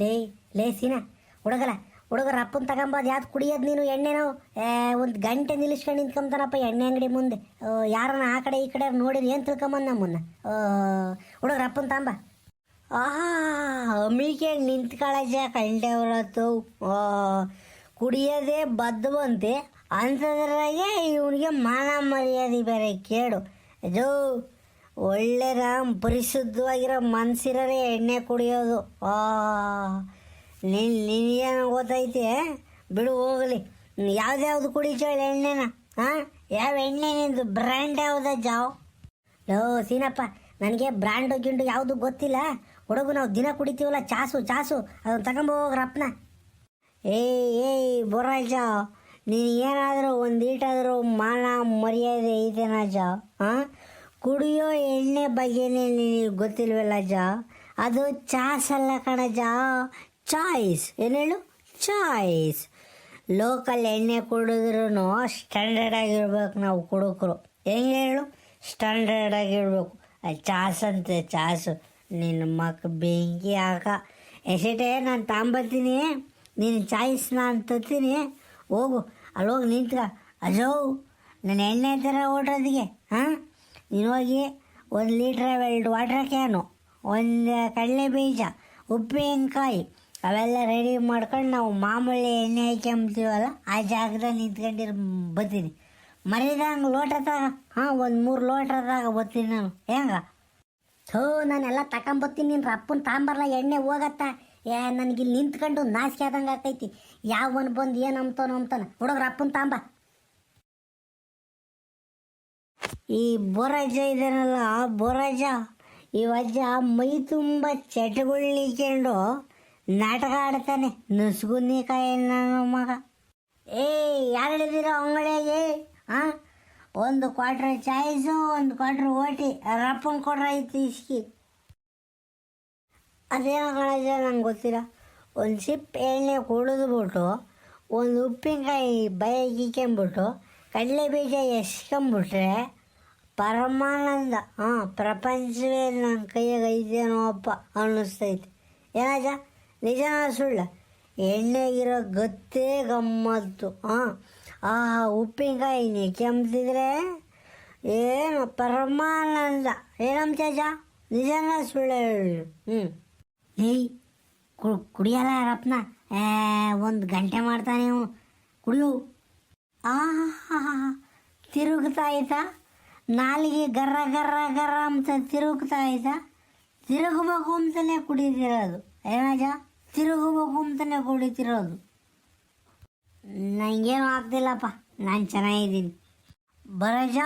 ಲೇ ಲೇ ಸೀನಾ ಹುಡುಗಲ ಹುಡುಗರ ಅಪ್ಪನ ತಗೊಂಬೋದು ಯಾವ್ದು ಕುಡಿಯೋದು ನೀನು ಎಣ್ಣೆನೋ ಒಂದು ಗಂಟೆ ನಿಲ್ಲಿಸ್ಕೊಂಡು ನಿಂತ್ಕೊಂತಾನಪ್ಪ ಎಣ್ಣೆ ಅಂಗಡಿ ಮುಂದೆ. ಯಾರನ್ನ ಆ ಕಡೆ ಈ ಕಡೆ ನೋಡಿರಿ ಏನು ತಿಳ್ಕೊಂಬಂದು ನಮ್ಮನ್ನ? ಹುಡುಗರ ಅಪ್ಪನ ತಾಂಬ ಆಹಾ, ಅಮಿಗೆ ನಿಂತ್ಕೊಳ್ಳಜ ಹೊರತು ಕುಡಿಯೋದೇ ಬದ್ಧವಂತೆ ಅಂಥದ್ರಾಗೆ ಇವನಿಗೆ ಮಾನ ಮರ್ಯಾದೆ ಬೇರೆ ಕೇಳು ಇದು ಒಳ್ಳೆ ರಾಮ್, ಪರಿಶುದ್ಧವಾಗಿರೋ ಮನ್ಸಿರೋರೆ ಎಣ್ಣೆ ಕುಡಿಯೋದು. ಆ, ನೀನು ನಿನಗೇನು ಗೊತ್ತೈತೆ? ಬಿಡು, ಹೋಗಲಿ. ಯಾವ್ದ್ಯಾವ್ದು ಕುಡಿತೇಳಿ ಎಣ್ಣೆನ. ಹಾಂ ಯಾವ ಎಣ್ಣೆ ನಿಂದು? ಬ್ರ್ಯಾಂಡ್ ಯಾವುದ ಜಾವ್? ಲೋ, ಸೀನಪ್ಪ, ನನಗೆ ಬ್ರ್ಯಾಂಡು ಗಿಂಡು ಯಾವುದು ಗೊತ್ತಿಲ್ಲ. ಹುಡುಗು, ನಾವು ದಿನ ಕುಡಿತೀವಲ್ಲ, ಚಾಸು ಚಾಸು. ಅದನ್ನು ತಗೊಂಬ ಏ ಏಯ್ ಏಯ್ ಬೊರಾಜ ನೀನು ಏನಾದರೂ ಒಂದು ಈಟಾದರೂ ಮಾನ ಮರ್ಯಾದೆ ಐತೆನಾ ಜಾವ್? ಹಾಂ ಕುಡಿಯೋ ಎಣ್ಣೆ ಬಗ್ಗೆನೇ ನಿನಗೆ ಗೊತ್ತಿಲ್ವಲ್ಲ ಜಾ? ಅದು ಚಾಸ್ ಅಲ್ಲ ಕಣ ಜಾ. ಚಾಯ್ಸ್. ಏನು ಚಾಯ್ಸ್. ಲೋಕಲ್ ಎಣ್ಣೆ ಕುಡಿದ್ರೂ ಸ್ಟ್ಯಾಂಡರ್ಡ್ ಆಗಿರ್ಬೇಕು ನಾವು ಕುಡುಕರು. ಹೆಂಗೆ ಹೇಳು? ಸ್ಟ್ಯಾಂಡರ್ಡ್ ಆಗಿರ್ಬೇಕು. ಚಾಸ್ ಅಂತೆ ಚಾಸು. ನಿನ್ನ ಮಕ್ಕ ಬೆಂಕಿ ಹಾಕ. ಎಸೆಟೆ ನಾನು ತಾಂಬತ್ತೀನಿ, ನೀನು ಚಾಯ್ಸ್ ನಾನು ತತ್ತೀನಿ ಹೋಗು. ಅಲ್ಲಿ ಹೋಗಿ ನಿಂತ್ಕ. ಅಜೋ ನನ್ನ ಎಣ್ಣೆ ಥರ ಓಟೋದಿಗೆ ಹಾಂ? ನೀನು ಹೋಗಿ ಒಂದು ಲೀಟ್ರ್ ಎರಡು ವಾಟ್ರ್ ಕ್ಯಾನು ಒಂದು ಕಡಲೆ ಬೀಜ, ಉಪ್ಪಿನಕಾಯಿ, ಅವೆಲ್ಲ ರೆಡಿ ಮಾಡ್ಕೊಂಡು ನಾವು ಮಾಮೂಲಿ ಎಣ್ಣೆ ಹಾಕ್ಯಂಬ್ತೀವಲ್ಲ ಆ ಜಾಗದಲ್ಲಿ ನಿಂತ್ಕೊಂಡಿರ್ ಬರ್ತೀನಿ. ಮರಿದಂಗೆ ಲೋಟ ತಗ, ಹಾಂ, ಒಂದು ಮೂರು ಲೋಟ ತಗ ಬರ್ತೀನಿ ನಾನು, ಹೆಂಗ? ಥೋ, ನಾನೆಲ್ಲ ತಗೊಂಬತ್ತೀನಿ ನಿನ್ನ ಅಪ್ಪನ ತಾಂಬರ್ಲ ಎಣ್ಣೆ ಹೋಗತ್ತ? ಏ ನನಗೆ ಇಲ್ಲಿ ನಿಂತ್ಕೊಂಡು ನಾಚಿಕೆ ಆದಂಗೆ ಆಕೈತಿ ಯಾವ ಬಂದು ಏನು ಅಂಬ್ತಾನೋ ಅಂಬ್ತಾನೆ. ಹುಡುಗ್ರ ಅಪ್ಪನ ತಾಂಬ. ಈ ಬೋರಾಜ ಆ ಬೋರಾಜ ಈ ಅಜ್ಜ ಮೈ ತುಂಬ ಚಟಗುಳ್ಳಿಕೊಂಡು ನಾಟಕ ಆಡ್ತಾನೆ ನುಸ್ಗುನ್ನಿಕಾಯಿ ನನ್ನ ಮಗ. ಏ ಯಾರಿದ್ದೀರೋ ಅಂಗಡಿಯಾಗಿ? ಹಾಂ ಒಂದು ಕ್ವಾಟ್ರ್ ಚಾಯ್ಸು, ಒಂದು ಕ್ವಾಟ್ರ್ ಓಟಿ, ರಪ್ಪನ್ ಕೊಡ್ರ ಐತಿ ಇಸ್ಕಿ ಅದೇನೋ ಕಣಜ ನಂಗೆ ಗೊತ್ತಿಲ್ಲ. ಒಂದು ಸಿಪ್ ಎಣ್ಣೆ ಕುಡಿದ್ಬಿಟ್ಟು, ಒಂದು ಉಪ್ಪಿನಕಾಯಿ ಬಯಗೆ ಇಕ್ಕೊಂಬಿಟ್ಟು ಕಡಲೆ ಬೀಜ ಎಸ್ಕೊಂಬಿಟ್ರೆ ಪರಮಾನಂದ. ಹಾಂ, ಪ್ರಪಂಚವೇ ನನ್ನ ಕೈಯಾಗ ಐತೇನೋ ಅಪ್ಪ ಅನ್ನಿಸ್ತೈತೆ. ಏನಜ್ಜ ನಿಜನ ಸುಳ್ಳ? ಎಣ್ಣೆಗಿರೋ ಗತ್ತೇ ಗಮ್ಮತ್ತು. ಹಾಂ ಆ ಉಪ್ಪಿನಕಾಯಿ ಕೆಮ್ತಿದ್ರೆ ಏನು ಪರಮಾನಂದ? ಏನಂತಜ ನಿಜನ ಸುಳ್ಳು ಹೇಳು. ಹ್ಞೂ ಏಯ್ ಕು ಕುಡಿಯಲ್ಲ ರಪ್ನ ಒಂದು ಗಂಟೆ ಮಾಡ್ತಾನೆ ಇವನು. ಕುಡಿಯು. ಆ ತಿರುಗ್ತಾ ಆಯ್ತಾ ನಾಲಿಗೆ ಗರ್ರ ಗರ್ರ ಗರ್ರ ಅಂತ ತಿರುಗ್ತಾ ಆಯ್ತಾ ತಿರುಗಬೇಕು ಅಂತಲೇ ಕುಡಿತಿರೋದು. ಏನಾಜ ತಿರುಗಬೇಕು ಅಂತಲೇ ಕುಡಿತಿರೋದು. ನನಗೇನು ಆಗ್ತಿಲ್ಲಪ್ಪ. ನಾನು ಚೆನ್ನಾಗಿದ್ದೀನಿ. ಬರಜ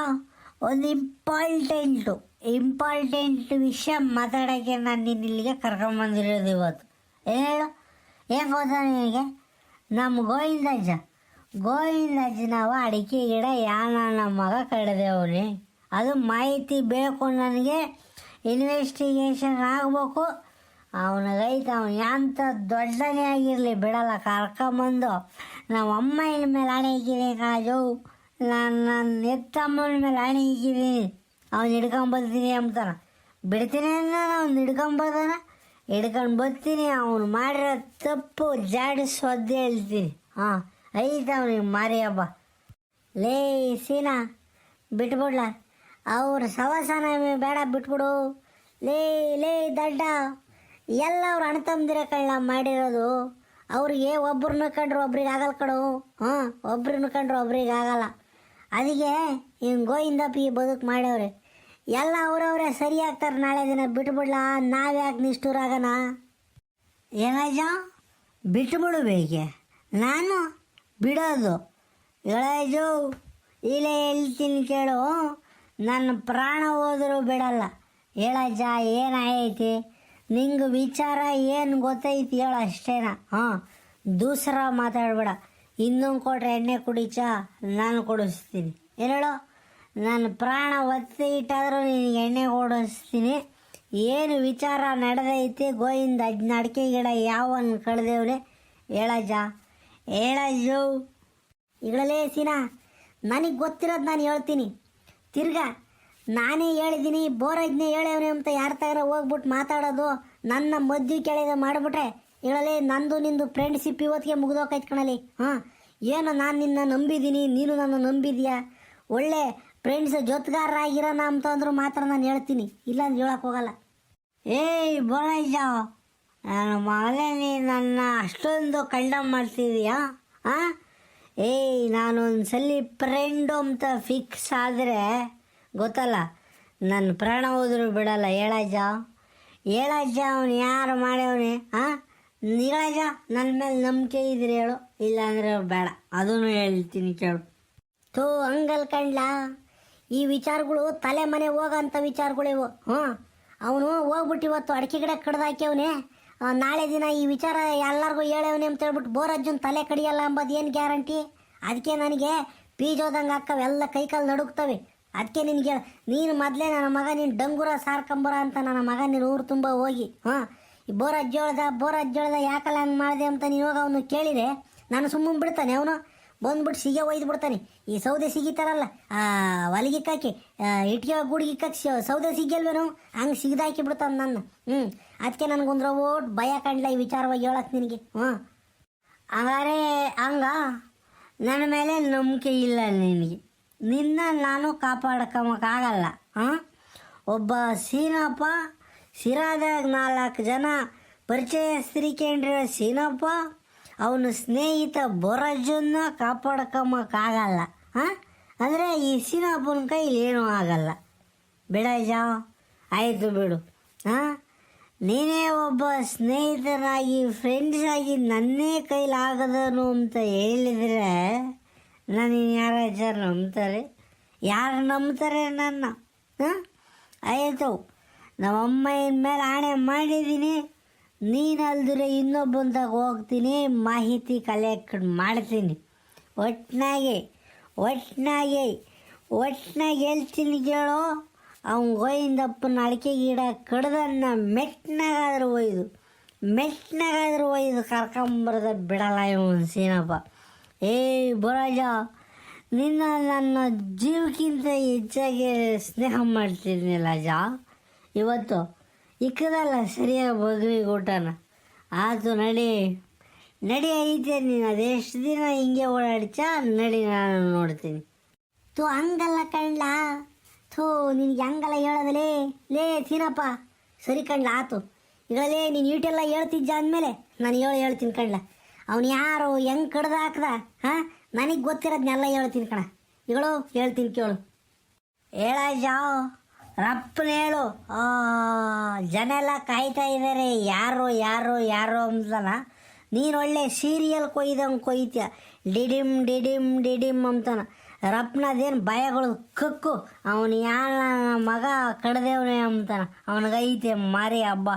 ಒಂದು ಇಂಪಾರ್ಟೆಂಟು, ಇಂಪಾರ್ಟೆಂಟ್ ವಿಷಯ ಮಾತಾಡೋಕ್ಕೆ ನಾನು ನಿನ್ನ ಇಲ್ಲಿಗೆ ಕರ್ಕೊಂಬಂದಿರೋದು ಇವತ್ತು. ಹೇಳು. ಏನು ಗೊತ್ತಾ ನಿನಗೆ? ನಮ್ಮ ಗೋವಿಂದಜ್ಜ. ಗೋವಿಂದಜ್ಜ ನಾವು ಅಡಿಕೆ ಗಿಡ ಯಾನ ನಮ್ಮ ಮಗ ಕಡ್ದೇವನಿ. ಅದು ಮಾಹಿತಿ ಬೇಕು ನನಗೆ ಇನ್ವೆಸ್ಟಿಗೇಷನ್ ಆಗಬೇಕು. ಅವನ ರೈತ, ಅವನು ಎಂಥ ದೊಡ್ಡನೇ ಆಗಿರಲಿ, ಬಿಡಲ್ಲ. ಕರ್ಕೊಂಬಂದು ನಮ್ಮ ಅಮ್ಮ ಇನ್ ಮೇಲೆ ಹಣೆ ಇಕ್ಕಿದ್ದೀನಿ ಕಾಜು. ನಾನು ನನ್ನ ಎತ್ತಮ್ಮನ ಮೇಲೆ ಹಣೆ ಇಕ್ಕಿದ್ದೀನಿ ಅವ್ನು ಹಿಡ್ಕೊಂಬರ್ತೀನಿ ಅಂತಾನ. ಬಿಡ್ತೀನಿ ನಾನು ಅವ್ನು ಹಿಡ್ಕೊಂಬರ್ತಾನ ಹಿಡ್ಕೊಂಡು ಬರ್ತೀನಿ, ಅವನು ಮಾಡಿರೋ ತಪ್ಪು ಜಾಡಿ ಸೊದ್ದೆ ಹೇಳ್ತೀನಿ. ಹಾಂ ಐತ ಅವನಿಗೆ ಮಾರಿ ಹಬ್ಬ. ಲೇ, ಸೀನಾ, ಬಿಟ್ಬಿಡ್ಲ? ಅವ್ರ ಸವಾಸನ ಬೇಡ ಬಿಟ್ಬಿಡು. ಲೇ ಲೇ, ದಡ್ಡ. ಎಲ್ಲ ಅವ್ರ ಅಣ್ಣ ಕಳ್ಳ ಮಾಡಿರೋದು. ಅವ್ರಿಗೆ ಒಬ್ರನ್ನ ಕಂಡ್ರೆ ಒಬ್ರಿಗೆ ಆಗಲ್ಲ ಕಡು ಹಾಂ, ಒಬ್ರನ್ನ ಕಂಡ್ರೆ ಒಬ್ರಿಗೆ ಆಗಲ್ಲ. ಅದಕ್ಕೆ ಹಿಂಗೆ ಗೋಯಿಂದಪ್ಪ ಈ ಬದುಕು ಮಾಡ್ಯವ್ರೆ. ಎಲ್ಲ ಅವ್ರವ್ರೆ ಸರಿ ಆಗ್ತಾರೆ, ನಾಳೆ ದಿನ ಬಿಟ್ಬಿಡ್ಲಾ ನಾವ್ಯಾಕೆ ನಿಷ್ಠೂರಾಗಣ ಏನಜ್ಜ ಬಿಟ್ಬಿಡು ಬೇಕೆ ನಾನು ಬಿಡೋದು. ಎಳಜು ಇಲ್ಲೇ ಹೇಳ್ತೀನಿ ಕೇಳು. ನನ್ನ ಪ್ರಾಣ ಹೋದರೂ ಬಿಡಲ್ಲ. ಹೇಳಜ್ಜ ಏನಾಗೈತಿ ನಿಂಗೆ ವಿಚಾರ ಏನು ಗೊತ್ತೈತಿ ಹೇಳು ಅಷ್ಟೇನ? ಹಾಂ, ದೂಸರ ಮಾತಾಡ್ಬೇಡ. ಇನ್ನೊಂದು ಕೊಟ್ರೆ ಎಣ್ಣೆ ಕುಡಿಚ ನಾನು ಕೊಡಿಸ್ತೀನಿ. ಹೇಳು? ನನ್ನ ಪ್ರಾಣ ಒತ್ತಿ ಇಟ್ಟಾದರೂ ನಿನಗೆ ಎಣ್ಣೆ ಕೊಡಿಸ್ತೀನಿ. ಏನು ವಿಚಾರ ನಡೆದೈತಿ ಗೋಯಿಂದ ಅಡಿಕೆ ಗಿಡ ಯಾವನ್ ಕಳೆದೇವ್ರೆ ಹೇಳಜ್ಜ ಹೇಳಜ್ಜು ಈಗಳೇ ಸೀನಾ, ನನಗೆ ಗೊತ್ತಿರೋದು ನಾನು ಹೇಳ್ತೀನಿ. ತಿರ್ಗಾ ನಾನೇ ಹೇಳಿದ್ದೀನಿ ಬೋರಜ್ಞೆ ಹೇಳವನೇ ಅಂತ ಯಾರ ತಗರ ಹೋಗ್ಬಿಟ್ಟು ಮಾತಾಡೋದು ನನ್ನ ಮದ್ದು ಕೆಳಗೆ ಮಾಡಿಬಿಟ್ರೆ, ಹೇಳಲಿ ನಂದು ನಿಂದು ಫ್ರೆಂಡ್ಶಿಪ್ ಇವತ್ತಿಗೆ ಮುಗಿದೋಕೈತ್ ಕಣಲಿ ಹಾಂ, ಏನು ನಾನು ನಿನ್ನ ನಂಬಿದ್ದೀನಿ ನೀನು ನನ್ನ ನಂಬಿದ್ಯಾ? ಒಳ್ಳೆ ಫ್ರೆಂಡ್ಸ್ ಜೊತೆಗಾರರಾಗಿರೋಣ ಅಂತಂದ್ರು ಮಾತ್ರ ನಾನು ಹೇಳ್ತೀನಿ. ಇಲ್ಲಾಂದ್ರೆ ಹೇಳೋಕೆ ಹೋಗಲ್ಲ. ಏಯ್ ನನ್ನ ಮಗಳೇ ನೀ ನನ್ನ ಅಷ್ಟೊಂದು ಕಂಡಮ್ ಮಾಡ್ತಿದೀಯಾ? ಆ? ಏಯ್ ನಾನು ಒಂದ್ಸಲಿ ಫ್ರೆಂಡು ಅಂತ ಫಿಕ್ಸ್ ಆದರೆ ಗೊತ್ತಲ್ಲ ನನ್ನ ಪ್ರಾಣ ಹೋದರೂ ಬಿಡಲ್ಲ. ಹೇಳಜ್ಜ ಹೇಳಜ್ಜ ಅವನು ಯಾರು ಮಾಡ್ಯವನೇ? ಹಾಂ ನೀರಾಜ ನನ್ನ ಮೇಲೆ ನಂಬಿಕೆ ಇದ್ರೆ ಹೇಳು, ಇಲ್ಲಾಂದ್ರೆ ಬೇಡ. ಅದನ್ನು ಹೇಳ್ತೀನಿ ಕೇಳು. ತೋ ಹಂಗಲ್ ಕಂಡ್ಲ ಈ ವಿಚಾರಗಳು ತಲೆ ಮನೆ ಹೋಗಂತ ವಿಚಾರಗಳಿವು ಹ್ಞೂ ಅವನು ಹೋಗ್ಬಿಟ್ಟು ಇವತ್ತು ಅಡಿಕೆ ಗಿಡ ಕಡ್ದಾಕ್ಯವನೆ ನಾಳೆ ದಿನ ಈ ವಿಚಾರ ಎಲ್ಲರಿಗೂ ಹೇಳೇವನಿ ಅಂತ ಹೇಳ್ಬಿಟ್ಟು ಬೋರಜ್ಜನ ತಲೆ ಕಡಿಯಲ್ಲ ಅಂಬೋದು ಏನು ಗ್ಯಾರಂಟಿ? ಅದಕ್ಕೆ ನನಗೆ ಪೀಜೋದಂಗೆ ಹಾಕವೆ ಎಲ್ಲ ಕೈಕಾಲು ನಡುಕ್ತವೆ ಅದಕ್ಕೆ ನಿನಗೆ ನೀನು ಮೊದಲೇ ನನ್ನ ಮಗ, ನೀನು ಡಂಗುರ ಸಾರ್ಕೊಂಬರ ಅಂತ ನನ್ನ ಮಗ ನೀನು ಊರು ತುಂಬ ಹೋಗಿ, ಹಾಂ? ಈ ಬೋರ್ ಹೇಳ್ದ ಬೋರ್ ಹೇಳ್ದ ಯಾಕಲ್ಲ ಹಂಗೆ ಮಾಡಿದೆ ಅಂತ ನೀನು ಹೋಗಿ ಅವನು ಕೇಳಿದೆ ನಾನು ಸುಮ್ಮನೆ ಬಿಡ್ತಾನೆ ಅವನು. ಬಂದ್ಬಿಟ್ಟು ಸಿಗೆ ಒಯ್ದು ಬಿಡ್ತಾನೆ. ಈ ಸೌದೆ ಸಿಗಿತಾರಲ್ಲ, ಆ ಹೊಲಿಗಿಕ್ಕಾಕಿ ಇಟ್ಕೆ ಗುಡಿಗಿಕ್ಕಾಕಿ ಸೌದೆ ಸಿಗಲ್ವೇನು ಹಂಗೆ ಸಿಗ್ದಾಕಿ ಬಿಡ್ತಾನೆ ನನ್ನ. ಹ್ಞೂ ಅದಕ್ಕೆ ನನಗೊಂದ್ರ ಓಟ್ ಭಯ ಕಂಡ್ಲ ಈ ವಿಚಾರವಾಗಿ ಹೇಳಕ್ ನಿನಗೆ? ಹ್ಞೂ. ಹಂಗಾರೆ ಹಂಗ ನನ್ನ ಮೇಲೆ ನಂಬಿಕೆ ಇಲ್ಲ ನಿನಗೆ. ನಿನ್ನ ನಾನು ಕಾಪಾಡ್ಕೊಂಬಕ್ಕಾಗಲ್ಲ ಹಾಂ ಒಬ್ಬ ಸೀನಪ್ಪ, ಸಿರಾದಾಗ ನಾಲ್ಕು ಜನ ಪರಿಚಯಸ್ಥರಿಕೊಂಡಿರೋ ಸೀನಪ್ಪ, ಅವನ ಸ್ನೇಹಿತ ಬೊರಜನ್ನ ಕಾಪಾಡ್ಕೊಂಬಕ್ಕಾಗಲ್ಲ ಹಾಂ ಅಂದರೆ ಈ ಸೀನಪ್ಪನ ಕೈಲಿ ಏನೂ ಆಗಲ್ಲ. ಬಿಡಜ ಆಯಿತು ಬಿಡು ಹಾಂ ನೀನೇ ಒಬ್ಬ ಸ್ನೇಹಿತರಾಗಿ ಫ್ರೆಂಡ್ಸ್ ಆಗಿ ನನ್ನೇ ಕೈಲಾಗದನು ಅಂತ ಹೇಳಿದರೆ ನಾನು ಯಾರ ಜನ ನಂಬ್ತಾರೆ? ಯಾರು ನಂಬ್ತಾರೆ ನನ್ನ? ಹಾಂ? ಆಯಿತು. ನಮ್ಮಮ್ಮ ಮೇಲೆ ಆಣೆ ಮಾಡಿದ್ದೀನಿ. ನೀನಲ್ದ್ರೆ ಇನ್ನೊಬ್ಬಂದಾಗ ಹೋಗ್ತೀನಿ, ಮಾಹಿತಿ ಕಲೆಕ್ಟ್ ಮಾಡ್ತೀನಿ. ಒಟ್ಟಿನಾಗೆ ಒಟ್ಟಿನಾಗೆ ಒಟ್ಟಿನಾಗೆ ಹೇಳ್ತೀನಿ ಕೇಳೋ. ಅವ್ನು ಗೋವಿಂದಪ್ಪನ ಅಡಿಕೆ ಗಿಡ ಕಡ್ದನ್ನ ಮೆಟ್ನಾಗಾದ್ರೂ ಒಯ್ದು ಮೆಟ್ನಾಗಾದ್ರೂ ಒಯ್ದು ಕರ್ಕೊಂಬರ್ದ ಬಿಡಲ್ಲ ಇವನು ಸೀನಪ್ಪ. ಏಯ್ ಬರಾಜ, ನಿನ್ನ ನನ್ನ ಜೀವಕ್ಕಿಂತ ಹೆಚ್ಚಾಗಿ ಸ್ನೇಹ ಮಾಡ್ತಿದ್ನಿಲ್ಲ ಲಜಾ ಇವತ್ತು ಇಕ್ಕದಲ್ಲ ಸರಿಯಾಗಿ ಬಗ್ರಿ ಊಟನ ಆತು ನಡಿ ನಡಿ ಐತೆ ನೀನು, ಅದೆಷ್ಟು ದಿನ ಹಿಂಗೆ ಓಡಾಡ್ಚ ನಡಿ ನಾನು ನೋಡ್ತೀನಿ. ತು ಹಂಗಲ್ಲ ಕಣ್ಲ. ಥೂ ನಿನಗೆ ಹೆಂಗಲ್ಲ ಹೇಳೋದಲೇ? ಲೇ ತಿನ್ನಪ್ಪ ಸರಿ ಕಣ್ಲ, ಆತು. ಇಗಳಲೇ ನೀನು ಈಟೆಲ್ಲ ಹೇಳ್ತಿದ್ದ ಅಂದಮೇಲೆ ನಾನು ಹೇಳು, ಹೇಳ್ತೀನಿ ಕಣ್ಲ. ಅವ್ನು ಯಾರು ಹೆಂಗೆ ಕಡ್ದು ಹಾಕ್ದ, ಹಾಂ? ನನಗೆ ಗೊತ್ತಿರೋದನ್ನೆಲ್ಲ ಹೇಳ್ತೀನಿ ಕಣ. ಇಗಳು ಹೇಳ್ತೀನಿ ಕೇಳು. ಹೇಳ ಜಾವ್. ರಪ್ಪನ ಹೇಳು. ಜನ ಎಲ್ಲ ಕಾಯ್ತಾ ಇದ್ದಾರೆ ಯಾರು ಯಾರು ಯಾರು ಅಂತಾನ ನೀನು ಒಳ್ಳೆ ಸೀರಿಯಲ್ ಕೊಯ್ದಂಗೆ ಕೊಯ್ತೀಯ. ಡಿಡಿಮ್ ಡಿಡಿಮ್ ಡಿಡಿಮ್ ಅಂತಾನ. ರಪ್ಪನದೇನು ಭಯಗಳು ಕಕ್ಕು ಅವನು ಯಾರ ಮಗ ಕಡ್ದೇವನೇ ಅಂತಾನ. ಅವನಿಗೈತೆ ಮಾರಿ ಹಬ್ಬ.